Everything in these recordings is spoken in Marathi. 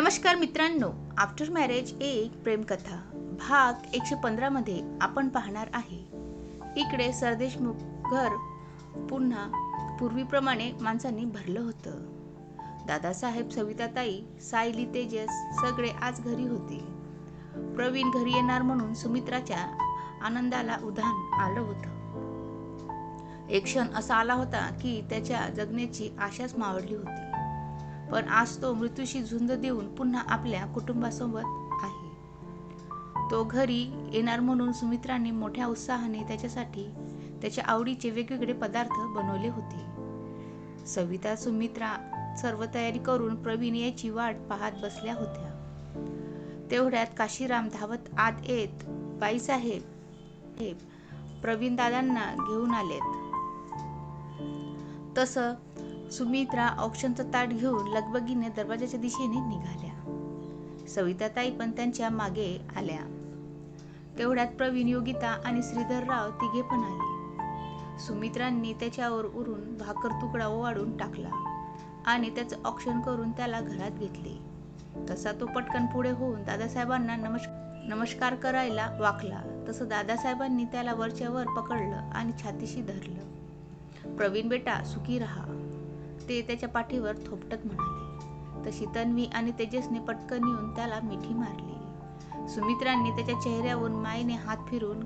नमस्कार मित्रांनो आफ्टर मॅरेज एक प्रेमकथा. भाग एकशे पंधरामध्ये आपण पाहणार आहे. इकडे सरदेशमुख घर पुन्हा पूर्वीप्रमाणे माणसांनी भरलं होतं. दादासाहेब सविताताई सायली तेजस सगळे आज घरी होते. प्रवीण घरी येणार म्हणून सुमित्राच्या आनंदाला उधाण आलं होतं. एक क्षण असा आला होता की त्याच्या जगण्याची आशाच मावळली होती. पण आज तो मृत्यूशी झुंज देऊन पुन्हा आपल्या कुटुंबासोबत आहे. तो घरी येणार म्हणून सुमित्राने मोठ्या उत्साहाने त्याच्यासाठी त्याच्या आवडीचे वेगवेगळे पदार्थ बनवले होते. सविता सुमित्रा सर्व तयारी करून प्रवीण याची वाट पाहत बसल्या होत्या. तेवढ्यात काशीराम धावत आत येत बाईसाहेब हे प्रवीण दादांना घेऊन आलेत. तसं सुमित्रा औक्षणचं ताट घेऊन लगबगीने दरवाजाच्या दिशेने निघाल्या. सविताताई पण त्यांच्या मागे आल्या. तेवढ्यात प्रवीण योगिता आणि श्रीधरराव तिघे पण आले. सुमित्रांनी त्याच्यावर उरून भाकर तुकडा ओवाळून टाकला आणि त्याचं औक्षण करून त्याला घरात घेतले. तसा तो पटकन पुढे होऊन दादासाहेबांना नमश नमस्कार करायला वाकला. तसं दादासाहेबांनी त्याला वरच्या वर पकडलं आणि छातीशी धरलं. प्रवीण बेटा सुखी रहा. ते त्याच्या पाठीवर थोपटत म्हणाले. तशी तन्वी आणि तेजसने पटकन येऊन त्याला मिठी मारली. सुमित्रांनी त्याच्या चेहऱ्यावरून मायने हात फिरून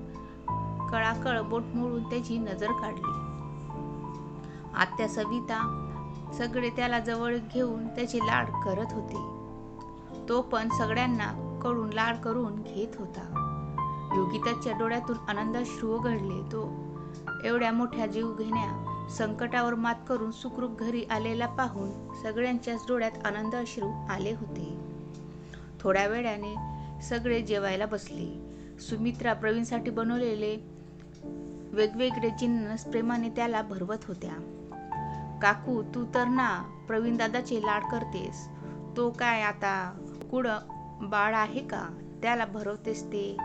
कळाकळ बोट मोडून त्याची नजर काढली. आत्या सविता सगळे त्याला जवळ घेऊन त्याचे लाड करत होते. तो पण सगळ्यांना कडून लाड करून घेत होता. योगिताच्या डोळ्यातून आनंदाश्रू घडले. तो एवढ्या मोठ्या जीव घेण्या संकटावर मात करून सुखरूप घरी आलेला पाहून सगळ्यांच्याच डोळ्यात आनंद अश्रू आले होते. थोड्या वेळाने सगळे जेवायला बसले. सुमित्रा प्रवीणसाठी बनवलेले वेगवेगळे जिन्नस प्रेमाने त्याला भरवत होत्या. काकू तू तर ना प्रवीण दादाचे लाड करतेस. तो काय आता कुड बाळ आहे का? त्याला भरवतेस ते.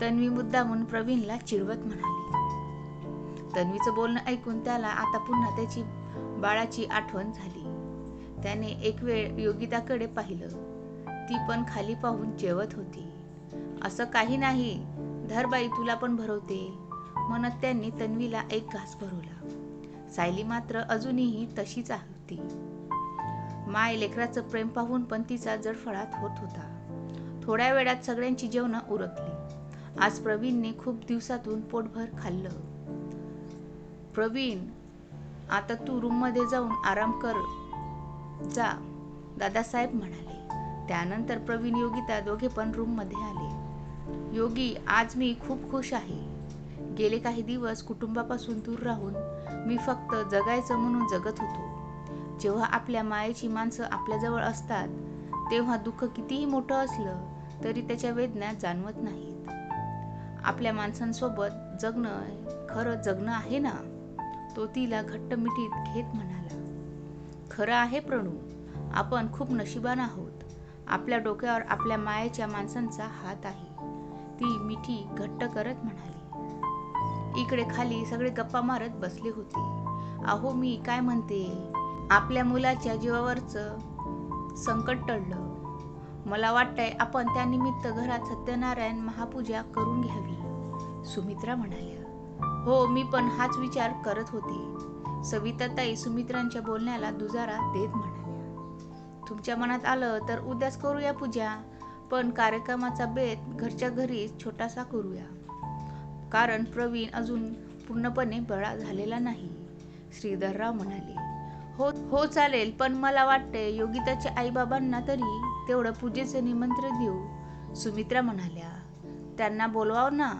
तन्वी मुद्दा म्हणून प्रवीणला चिडवत म्हणाली. तन्वीचं बोलणं ऐकून त्याला आता पुन्हा त्याची बाळाची आठवण झाली. त्याने एक वेळ योगिताकडे पाहिलं. ती पण खाली पाहून जेवत होती. असं काही नाही. धरबाई तुला पण भरवते. म्हणत त्यांनी तन्वीला एक घास भरवला. सायली मात्र अजूनही तशीच होती. माय लेकराचं प्रेम पाहून पण तिचा जडफळात होत होता. थोड्या वेळात सगळ्यांची जेवणं उरकली. आज प्रवीणने खूप दिवसातून पोटभर खाल्लं. प्रवीण आता तू रूममध्ये जाऊन आराम कर. जा दादासाहेब म्हणाले. त्यानंतर प्रवीण योगिता दोघे पण रूममध्ये आले. योगी आज मी खूप खुश आहे. गेले काही दिवस कुटुंबापासून दूर राहून मी फक्त जगायचं म्हणून जगत होतो. जेव्हा आपल्या मायेची माणसं आपल्याजवळ असतात तेव्हा दुःख कितीही मोठं असलं तरी त्याच्या वेदना जाणवत नाहीत. आपल्या माणसांसोबत जगणं खरं जगणं आहे ना? तो तिला घट्ट मिठीत घेत म्हणाला खरं आहे प्रणू आपण खूप नशिबान आहोत. आपल्या डोक्यावर आपल्या मायेच्या माणसांचा हात आहे. ती मिठी घट्ट करत म्हणाली. इकडे खाली सगळे गप्पा मारत बसले होते. अहो मी काय म्हणते? आपल्या मुलाच्या जीवावरचं संकट टळलं. मला वाटतंय आपण त्यानिमित्त घरात सत्यनारायण महापूजा करून घ्यावी. सुमित्रा म्हणाल्या. हो मी पण हाच विचार करत होते. सविताताई सुमित्रांच्या बोलण्याला दुजारा देत म्हणाल्या. तुमच्या मनात आलं तर उद्याच करूया पूजा पण कार्यक्रमाचा बेत घरच्या घरीच छोटासा करूया. कारण प्रवीण अजून पूर्णपणे बळा झालेला नाही. श्रीधरराव म्हणाले हो हो चालेल पण मला वाटते योगिताच्या आईबाबांना तरी तेवढं पूजेचं निमंत्रण देऊ. सुमित्रा म्हणाल्या त्यांना बोलवाव ना?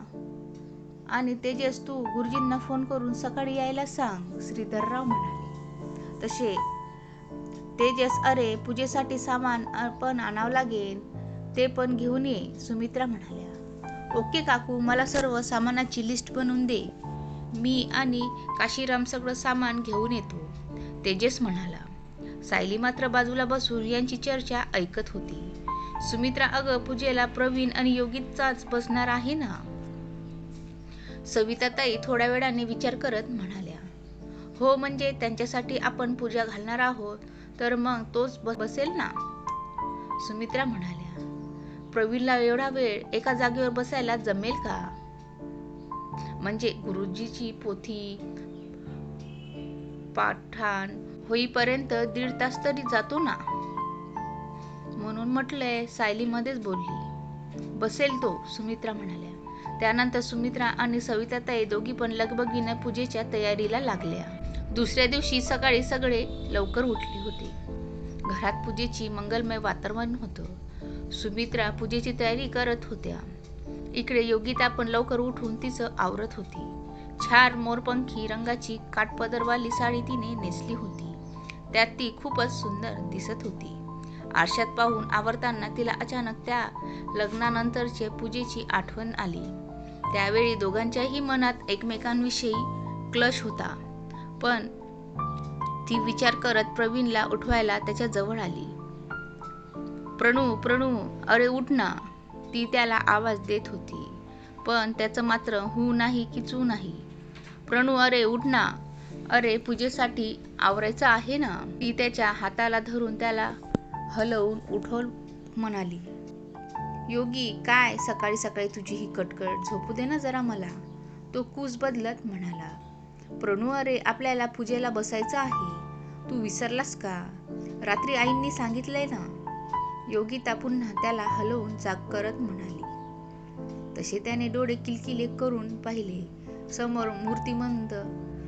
आणि तेजस तू गुरुजींना फोन करून सकाळी यायला सांग श्रीधरराव म्हणाले. तसे तेजस अरे पूजेसाठी सामान पण आणावं लागेल ते पण घेऊन ये सुमित्रा म्हणाल्या. ओके काकू मला सर्व सामानाची लिस्ट बनवून दे. मी आणि काशीराम सगळं सामान घेऊन येतो तेजस म्हणाला. सायली मात्र बाजूला बसून यांची चर्चा ऐकत होती. सुमित्रा अगं पूजेला प्रवीण आणि योगितचाच बसणार आहे ना? सविताताई थोड्या वेळाने विचार करत म्हणाल्या हो म्हणजे त्यांच्यासाठी आपण पूजा घालणार आहोत तर मग तोच बसेल ना? सुमित्रा म्हणाल्या प्रवीणला एवढा वेळ एका जागेवर बसायला जमेल का? म्हणजे गुरुजीची पोथी पाठाण होईपर्यंत दीड तास तरी जातो ना? म्हणून म्हटलंय सायलीमध्येच बोलली. बसेल तो सुमित्रा म्हणाल्या. त्यानंतर सुमित्रा आणि सविताताई दोघी पण लगबगीनं पूजेच्या तयारीला लागल्या. दुसऱ्या दिवशी सकाळी सगळे लवकर उठले होते. घरात पूजेची मंगलमय वातावरण होतं. सुमित्रा पूजेची तयारी करत होत्या. इकडे योगिता पण लवकर उठून तिचं आवरत होती. छान मोरपंखी रंगाची काटपदरवाली साडी तिने नेसली होती. त्यात ती खूपच सुंदर दिसत होती. आरशात पाहून आवरताना तिला अचानक त्या लग्नानंतरचे पूजेची आठवण आली. त्यावेळी दोघांच्याही मनात एकमेकांविषयी क्लश होता. पण ती विचार करत प्रवीणला उठवायला त्याच्याजवळ आली. प्रणू प्रणू अरे उठ ना. ती त्याला आवाज देत होती. पण त्याचं मात्र हू नाही की चू नाही. प्रणू अरे उठ ना. अरे पूजेसाठी आवरायचं आहे ना. ती त्याच्या हाताला धरून त्याला हलवून उठवल म्हणाली. योगी काय? सकाळी सकाळी तुझी ही कटकट झोपू दे ना जरा मला. तो कूस बदलत म्हणाला प्रणू अरे आपल्याला पूजेला बसायचं आहे. तू विसरलास का? रात्री आईंनी सांगितलंय ना. योगिता पुन्हा त्याला हलवून जाग करत म्हणाली. तसे त्याने डोळे किलकिले करून पाहिले. समोर मूर्तिमंद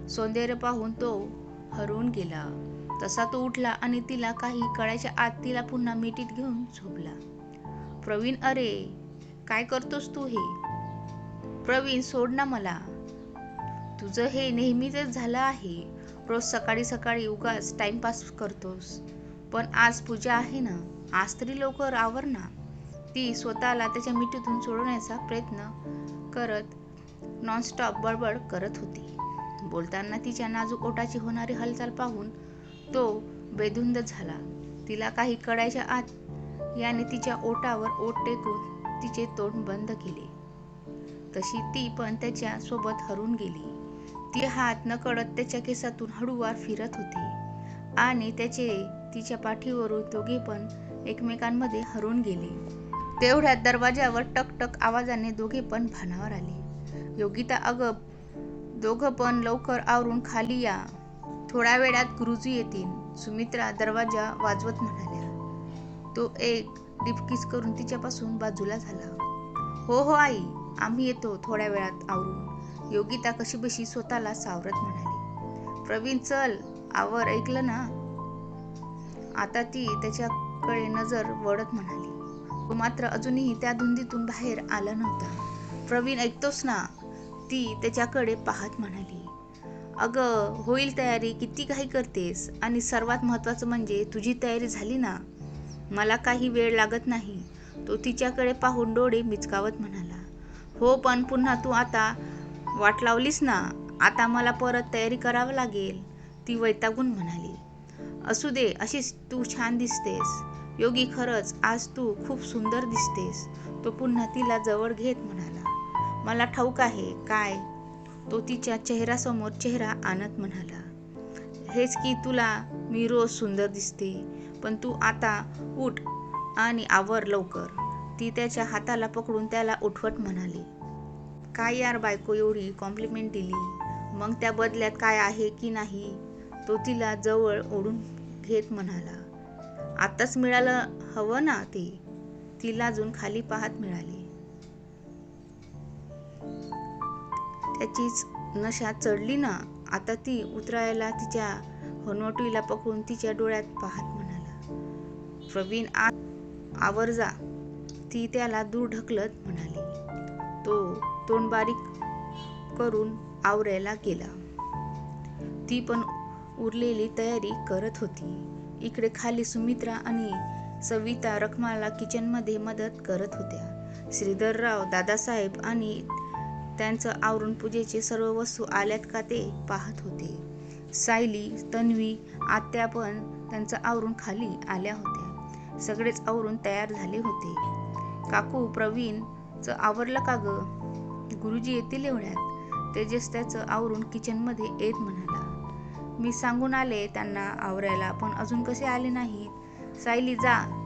सौंदर्य पाहून तो हरवून गेला. तसा तो उठला आणि तिला काही कळायच्या आत तिला पुन्हा मिठीत घेऊन झोपला. प्रवीण अरे काय करतोस तू हे? प्रवीण सोड ना मला. तुझं हे नेहमीच झालं आहे. रोज सकाळी सकाळी उगाच टाइमपास करतोस. पण आज पूजा आहे ना. आज तरी लवकर आवर ना. ती स्वतःला त्याच्या मिठीतून सोडवण्याचा प्रयत्न करत नॉनस्टॉप बडबड करत होती. बोलताना तिच्या नाजूक ओटाची होणारी हालचाल पाहून तो बेधुंद झाला. तिला काही कळायच्या आत याने तिच्या ओटावर ओट टेकून तिचे तोंड बंद केले. तशी ती पण त्याच्या सोबत हरून गेली. ती हात नकळत त्याच्या केसातून हळूवार फिरत होती. आणि त्याचे तिच्या पाठीवरून दोघे पण एकमेकांमध्ये हरून गेले. तेवढ्यात दरवाजावर टकटक आवाजाने दोघे पण भानावर आले. योगिता अगप दोघं पण लवकर आवरून खाली या. थोड्या वेळात गुरुजी येतील. सुमित्रा दरवाजा वाजवत म्हणाल्या. तो एक डिपकिस करून तिच्यापासून बाजूला झाला. हो हो आई आम्ही येतो थोड्या वेळात आवरून. योगिता कशी बशी स्वतःला सावरत म्हणाली. प्रवीण चल आवर ऐकलं ना? आता ती त्याच्याकडे नजर वळत म्हणाली. तो मात्र अजूनही त्या धुंदीतून बाहेर आला नव्हता. प्रवीण ऐकतोस ना? ती त्याच्याकडे पाहत म्हणाली. अगं होईल तयारी किती काही करतेस. आणि सर्वात महत्त्वाचं म्हणजे तुझी तयारी झाली ना? मला काही वेळ लागत नाही. तो तिच्याकडे पाहून डोळे मिचकावत म्हणाला हो पण पुन्हा तू आता वाट लावलीस ना? आता मला परत तयारी करावं लागेल. ती वैतागून म्हणाली असू दे अशीच तू छान दिसतेस. योगी खरंच आज तू खूप सुंदर दिसतेस. तो पुन्हा तिला जवळ घेत म्हणाला मला ठाऊक आहे काय? तो तिच्या चेहऱ्यासमोर चेहरा आणत म्हणाला हेच की तुला मी रोज सुंदर दिसते. पण तू आता उठ आणि आवर लवकर. ती त्याच्या हाताला पकडून त्याला उठवत म्हणाली. काय यार बायको एवढी कॉम्प्लिमेंट दिली? मग त्या बदल्यात काय आहे की नाही? तो तिला जवळ ओढून घेत म्हणाला. आत्ताच मिळालं हवं ना ते? तिला अजून खाली पाहत मिळाले. त्याचीच नशा चढली ना? आता ती उतरायला तिच्या हनवटीला पकडून तिच्या डोळ्यात पाहत प्रवीण आ आवर जा. ती त्याला दूर ढकलत म्हणाली. तो तोंड बारीक करून आवरायला गेला. ती पण उरलेली तयारी करत होती. इकडे खाली सुमित्रा आणि सविता रखमाला किचनमध्ये मदत करत होत्या. श्रीधरराव दादासाहेब आणि त्यांचं आवरून पूजेचे सर्व वस्तू आल्यात का ते पाहत होते. सायली तन्वी आत्या पण त्यांचं आवरून खाली आल्या होत्या. सगळेच आवरून तयार झाले होते. काकू प्रवीणचं आवरलं का ग? गुरुजी येतील एवढ्यात. तेजस त्याचं आवरून किचनमध्ये येत म्हणाला. मी सांगून आले त्यांना आवरायला पण अजून कसे आले नाहीत? सायली जा.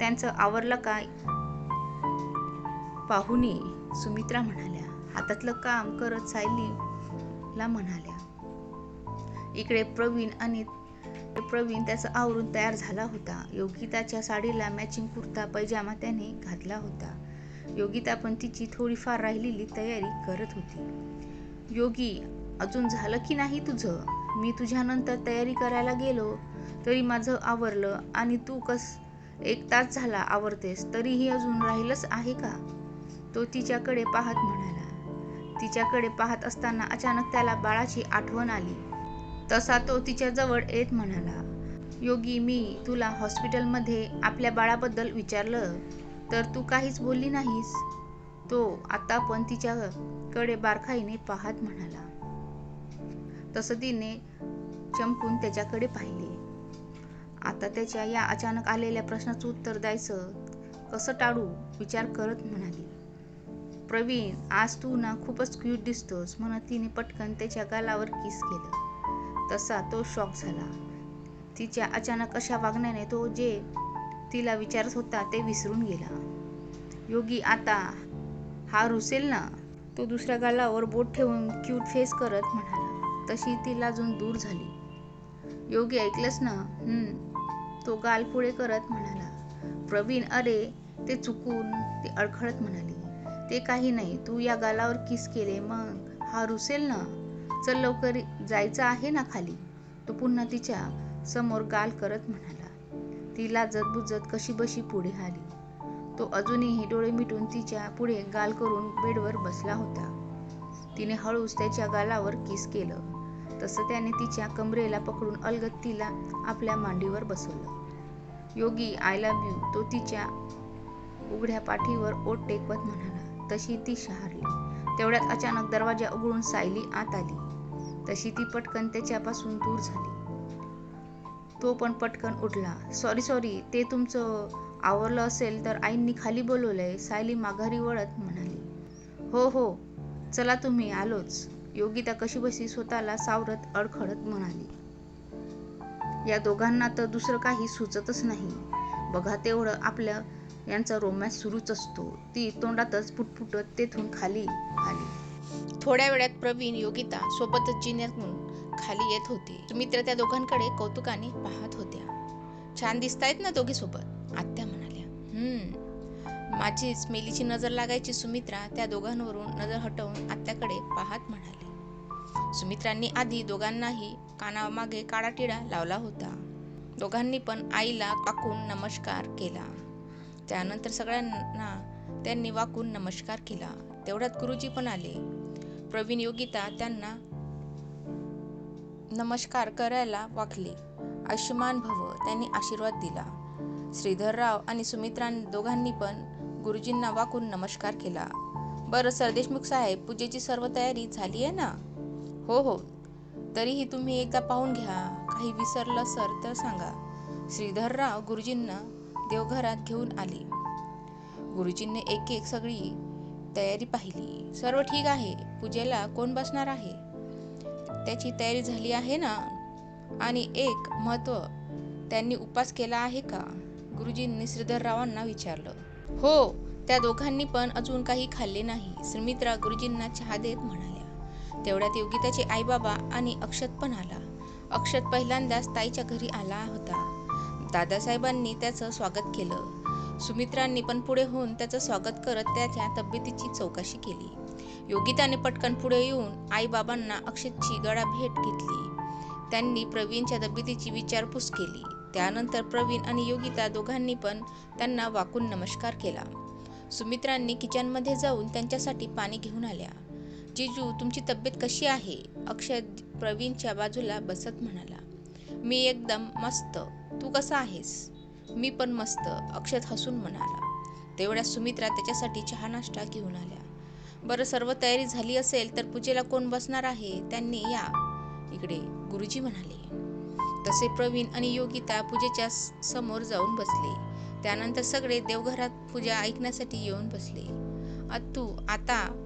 त्यांचं आवरलं का? पाहुनी सुमित्रा म्हणाल्या. हातातलं काम करत सायलीला म्हणाल्या. इकडे प्रवीण आणि प्रवीण त्याचं आवरून तयार झाला होता. योगिताच्या साडीला मॅचिंग कुर्ता पैजामा त्याने घातला होता. योगिता पण तिची थोडीफार राहिलेली तयारी करत होती. योगी अजून झालं की नाही तुझं? मी तुझ्यानंतर तयारी करायला गेलो तरी माझं आवरलं. आणि तू कस एक तास झाला आवरतेस तरीही अजून राहिलंच आहे का? तो तिच्याकडे पाहत म्हणाला. तिच्याकडे पाहत असताना अचानक त्याला बाळाची आठवण आली. तसा तो तिच्याजवळ येत म्हणाला योगी मी तुला हॉस्पिटलमध्ये आपल्या बाळाबद्दल विचारलं तर तू काहीच बोलली नाहीस. तो आता पण तिच्याकडे बारखाईने पाहत म्हणाला. तसं तिने चमकून त्याच्याकडे पाहिले. आता त्याच्या या अचानक आलेल्या प्रश्नाचं उत्तर द्यायचं कसं टाळू विचार करत म्हणाली. प्रवीण आज तू ना खूपच क्यूट दिसतोस म्हणत तिने पटकन त्याच्या गालावर किस केलं. तसा तो शॉक झाला. तिच्या अचानक अशा वागण्याने तो जे तिला विचारत होता ते विसरून गेला. योगी आता हा रुसेल ना? तो दुसऱ्या गालावर बोट ठेवून क्यूट फेस करत म्हणाला. तशी ती लाजून दूर झाली. योगी ऐकलंच ना? हम्म. तो गाल पुढे करत म्हणाला. प्रवीण अरे ते चुकून ते अडखळत म्हणाली. ते काही नाही तू या गालावर किस केले मग हा रुसेल ना? चल लवकर जायचं आहे ना खाली? तो पुन्हा तिच्या समोर गाल करत म्हणाला. ती लाजत बुजत कशी बशी पुढे आली. तो अजूनही डोळे मिटून तिच्या पुढे गाल करून बेडवर बसला होता. तिने हळूच त्याच्या गालावर किस केलं. तसं त्याने तिच्या कमरेला पकडून अलगत तिला आपल्या मांडीवर बसवलं. योगी आय लव्ह यू तो तिच्या उघड्या पाठीवर ओट टेकवत म्हणाला. तशी ती शहारली. तेवढ्यात अचानक दरवाजा उघडून सायली आत आली. तशी ती पटकन त्याच्यापासून दूर झाली. तो पण पटकन उठला. सॉरी सॉरी ते तुमचं आवरलं असेल तर आईंनी खाली बोलवलंय सायली माघारी वळत म्हणाली. हो हो चला तुम्ही आलोच. योगिता कशी बशी स्वतःला सावरत अडखळत म्हणाली. या दोघांना तर दुसरं काही सुचतच नाही. बघा तेवढं आपल्या यांचा रोमॅन्स सुरूच असतो. ती तोंडातच पुटपुटत तेथून खाली आली. थोड्या वेळात प्रवीण योगिता सोबतच जिन्यातून खाली येत होती. सुमित्रा त्या दोघांकडे कौतुकाने पाहत होत्या. छान दिसतायत ना दोघी सोबत? आत्या म्हणाल्या. हम्म. माझीच मेलीची नजर लागायची सुमित्रा त्या दोघांवरून नजर हटवून आत्याकडे पाहत म्हणाली. सुमित्रांनी आधी दोघांनाही कानामागे काळाटिळा लावला होता. दोघांनी पण आईला वाकून नमस्कार केला. त्यानंतर सगळ्यांना त्यांनी वाकून नमस्कार केला. तेवढ्यात गुरुजी पण आले. प्रवीण योगिता त्यांना नमस्कार करायला वाकले. आयुष्यमान भव त्यांनी आशीर्वाद दिला. श्रीधरराव आणि सुमित्रा दोघांनी पण गुरुजींना वाकून नमस्कार केला. बरं सर देशमुख साहेब पूजेची सर्व तयारी झाली आहे ना? हो हो. तरीही तुम्ही एकदा पाहून घ्या. काही विसरलं सर तर सांगा. श्रीधरराव गुरुजींना देवघरात घेऊन आले. गुरुजींनी एक एक सगळी तयारी पाहिली. सर्व ठीक आहे. पूजेला कोण बसणार आहे? त्याची तयारी झाली आहे ना? आणि एक महत्त्व त्यांनी उपास केला आहे का? गुरुजींनी श्रीधररावांना विचारलं. हो त्या दोघांनी पण अजून काही खाल्ले नाही सुमित्रा गुरुजींना चहा देत म्हणाल्या. तेवढ्यात योगिताचे आईबाबा आणि अक्षत पण आला. अक्षत पहिल्यांदाच ताईच्या घरी आला होता. दादासाहेबांनी त्याचं स्वागत केलं. सुमित्रांनी पण पुढे होऊन त्याचं स्वागत करत त्याच्या तब्येतीची चौकशी केली. योगिताने पटकन पुढे येऊन आईबाबांना अक्षतची गळा भेट घेतली. त्यांनी प्रवीणच्या तब्येतीची विचारपूस केली. त्यानंतर प्रवीण आणि योगिता दोघांनी पण त्यांना वाकून नमस्कार केला. सुमित्रांनी किचनमध्ये जाऊन त्यांच्यासाठी पाणी घेऊन आल्या. जिजू तुमची तब्येत कशी आहे? अक्षय प्रवीणच्या बाजूला बसत म्हणाला. मी एकदम मस्त. तू कसा आहेस? मी पण मस्त अक्षत हसून म्हणाला. तेवढ्या सुमित्रा त्याच्यासाठी चहा नाश्ता घेऊन आल्या. बरं सर्व तयारी झाली असेल तर पूजेला कोण बसणार आहे? त्यांनी या. इकडे गुरुजी म्हणाले. तसे प्रवीण आणि योगिता पूजेच्या समोर जाऊन बसले. त्यानंतर सगळे देवघरात पूजा ऐकण्यासाठी येऊन बसले. अत्तू आता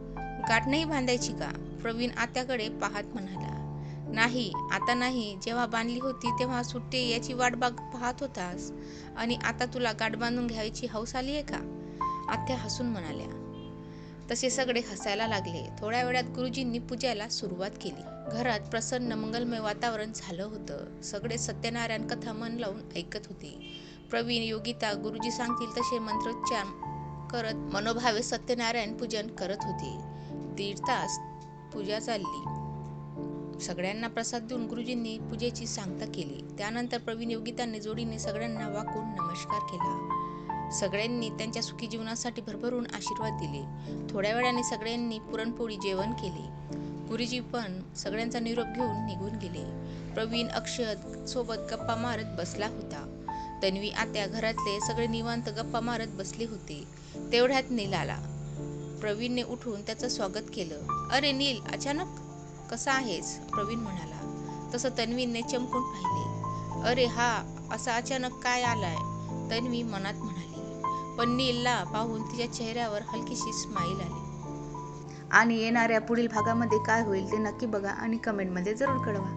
गाठ नाही बांधायची का? प्रवीण आत्याकडे पाहत म्हणाला. नाही आता नाही. जेव्हा बांधली होती तेव्हा सुट्टी याची वाट बाग पाहत होतास. आणि आता तुला गाठ बांधून घ्यायची हौस आली आहे का? आत्या हसून म्हणाल्या. तसे सगळे हसायला लागले. थोड्या वेळात गुरुजींनी पूजेला सुरुवात केली. घरात प्रसन्न मंगलमय वातावरण झालं होतं. सगळे सत्यनारायण कथा मन लावून ऐकत होते. प्रवीण योगिता गुरुजी सांगतील तसे मंत्रोच्चार करत मनोभावे सत्यनारायण पूजन करत होते. दीड तास पूजा चालली. सगळ्यांना प्रसाद देऊन गुरुजींनी पूजेची सांगता केली. त्यानंतर प्रवीण योगितांनी जोडीने सगळ्यांना वाकून नमस्कार केला. सगळ्यांनी त्यांच्या सुखी जीवनासाठी भरभरून आशीर्वाद दिले. थोड्या वेळाने सगळ्यांनी पुरणपोळी जेवण केले. गुरुजी पण सगळ्यांचा निरोप घेऊन निघून गेले. प्रवीण अक्षत सोबत गप्पा मारत बसला होता. तन्वी आत्या घरातले सगळे निवांत गप्पा मारत बसले होते. तेवढ्यात नील आला. प्रवीणने उठून त्याचं स्वागत केलं. अरे नील अचानक कसा आहेस? प्रवीण म्हणाला. तसं तन्वीने चमकून पाहिले. अरे हा असा अचानक काय आलाय? तन्वी मनात पन्नीलला पण नीलला पाहून तिच्या चेहऱ्यावर हलकीशी स्माईल आली. आणि येणाऱ्या पुढील भागामध्ये काय होईल ते नक्की बघा आणि कमेंटमध्ये जरूर कळवा.